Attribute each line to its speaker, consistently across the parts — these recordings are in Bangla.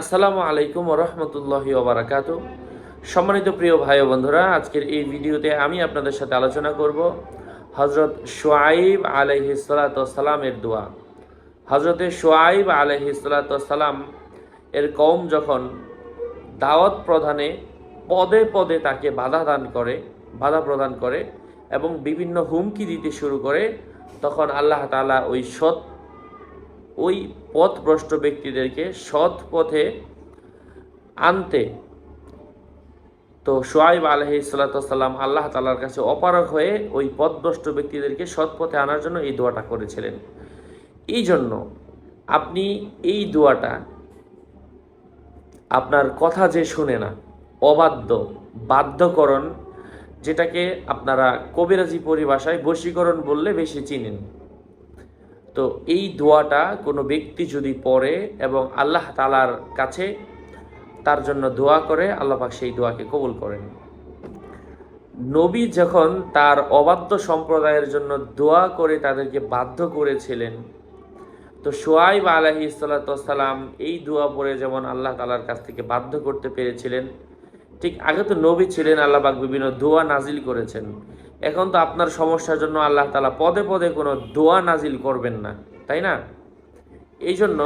Speaker 1: আসসালামু আলাইকুম রহমতুল্লাহি ওবরাকাত সম্মানিত প্রিয় ভাই বন্ধুরা, আজকের এই ভিডিওতে আমি আপনাদের সাথে আলোচনা করব হজরত সোয়াইব আলহিসালামের দোয়া। হজরতে সোয়াইব আলহিসালাম এর কৌম যখন দাওয়াত প্রধানে পদে পদে তাকে বাধা দান করে, বাধা প্রদান করে এবং বিভিন্ন হুমকি দিতে শুরু করে, তখন আল্লাহ তাআলা ওই সৎ ওই পথভ্রষ্ট ব্যক্তিদেরকে সৎ পথে আনতে। তো সোয়াইব আলহি সাল্লাম আল্লাহ তালার কাছে অপারক হয়ে ওই পথভ্রষ্ট ব্যক্তিদেরকে সৎ পথে আনার জন্য এই দোয়াটা করেছিলেন। এই জন্য আপনি এই দোয়াটা আপনার কথা যে শুনে না, অবাধ্য, বাধ্যকরণ, যেটাকে আপনারা কবিরাজি পরিভাষায় বশীকরণ বললে বেশি চিনেন। তো এই দোয়াটা কোনো ব্যক্তি যদি পড়ে এবং আল্লাহ তালার কাছে তার জন্য দোয়া করে, আল্লাহ পাক সেই দোয়াকে কবুল করেন। নবী যখন তার অবাধ্য সম্প্রদায়ের জন্য দোয়া করে তাদেরকে বাধ্য করেছিলেন, তো সোয়াইব আলহি সাল্লাম এই দোয়া পড়ে যেমন আল্লাহ তালার কাছ থেকে বাধ্য করতে পেরেছিলেন, ঠিক আগে তো নবী ছিলেন, আল্লাহ পাক বিভিন্ন দোয়া নাজিল করেছেন। এখন তো আপনার সমস্যার জন্য আল্লাহ তালা পদে পদে কোনো দোয়া নাজিল করবেন না, তাই না? এই জন্য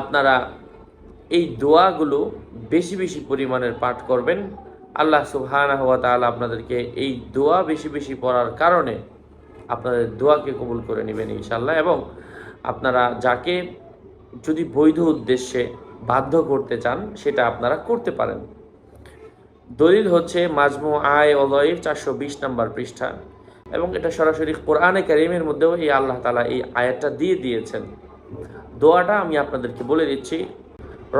Speaker 1: আপনারা এই দোয়াগুলো বেশি বেশি পরিমাণের পাঠ করবেন। আল্লাহ সুবহানাহু হওয়া তাআলা আপনাদেরকে এই দোয়া বেশি বেশি পড়ার কারণে আপনাদের দোয়াকে কবুল করে নেবেন ইনশাল্লাহ এবং আপনারা যাকে যদি বৈধ উদ্দেশ্যে বাধ্য করতে চান সেটা আপনারা করতে পারেন। দলিল হচ্ছে মাজমু আয় অলয়ের চারশো বিশ নম্বর পৃষ্ঠা। এবং এটা সরাসরি কোরআনে কারিমের মধ্যেও এই আল্লাহ তালা এই আয়াতটা দিয়ে দিয়েছেন। দোয়াটা আমি আপনাদেরকে বলে দিচ্ছি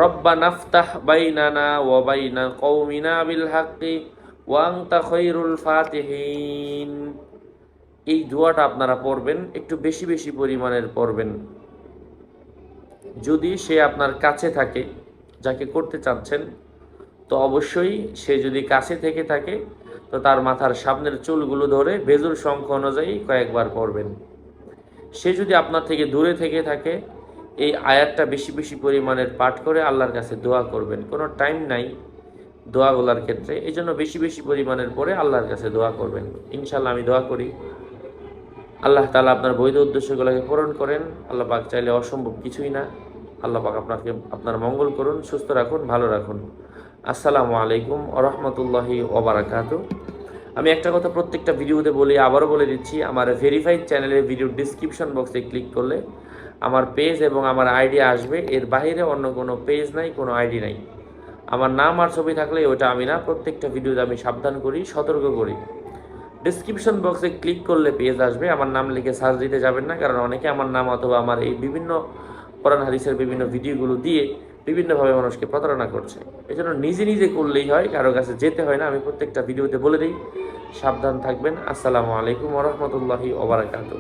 Speaker 1: রব্বা নাফতাহ বাইনানা ওয়া বাইনা কওমিনা বিল হাক্কি ওয়াংতা খৈরুল ফাতিহিন। এই দোয়াটা আপনারা পড়বেন, একটু বেশি বেশি পরিমাণের পড়বেন। যদি সে আপনার কাছে থাকে, যাকে করতে চাচ্ছেন তো অবশ্যই সে যদি কাছে থেকে থাকে, তো তার মাথার সামনের চুলগুলো ধরে বেজুর সংখ্যা অনুযায়ী কয়েকবার পড়বেন। সে যদি আপনার থেকে দূরে থেকে থাকে, এই আয়াতটা বেশি বেশি পরিমাণের পাঠ করে আল্লাহর কাছে দোয়া করবেন। কোনো টাইম নাই দোয়াগুলার ক্ষেত্রে এই জন্য বেশি বেশি পরিমাণের পরে আল্লাহর কাছে দোয়া করবেন। ইনশাল্লাহ আমি দোয়া করি। আল্লাহ তালা আপনার বৈধ উদ্দেশ্যগুলোকে পূরণ করেন। আল্লাহ পাক চাইলে অসম্ভব কিছুই না। আল্লাহ পাক আপনাকে, আপনার মঙ্গল করুন, সুস্থ রাখুন, ভালো রাখুন। আসসালামু আলাইকুম ওরহমতুল্লাহি ওবরাকাত আমি একটা কথা প্রত্যেকটা ভিডিওতে বলি, আবারও বলে দিচ্ছি, আমার ভেরিফাইড চ্যানেলের ভিডিও ডিসক্রিপশন বক্সে ক্লিক করলে আমার পেজ এবং আমার আইডি আসবে। এর বাইরে অন্য কোনো পেজ নাই, কোনো আইডি নাই। আমার নাম আর ছবি থাকলে ওটা আমি না, প্রত্যেকটা ভিডিওতে আমি সাবধান করি, সতর্ক করি। ডিসক্রিপশন বক্সে ক্লিক করলে পেজ আসবে। আমার নাম লিখে সার্চ দিতে যাবেন না, কারণ অনেকে আমার নাম অথবা আমার এই বিভিন্ন কোরআন, হাদিসের বিভিন্ন ভিডিওগুলো দিয়ে বিভিন্নভাবে মানুষকে প্রতারণা করছে। এই নিজে নিজে করলেই হয়, কারও কাছে যেতে হয় না। আমি প্রত্যেকটা ভিডিওতে বলে দিই, সাবধান থাকবেন। আসসালামু আলাইকুম ওরহমতুল্লাহি ওবরাকাতু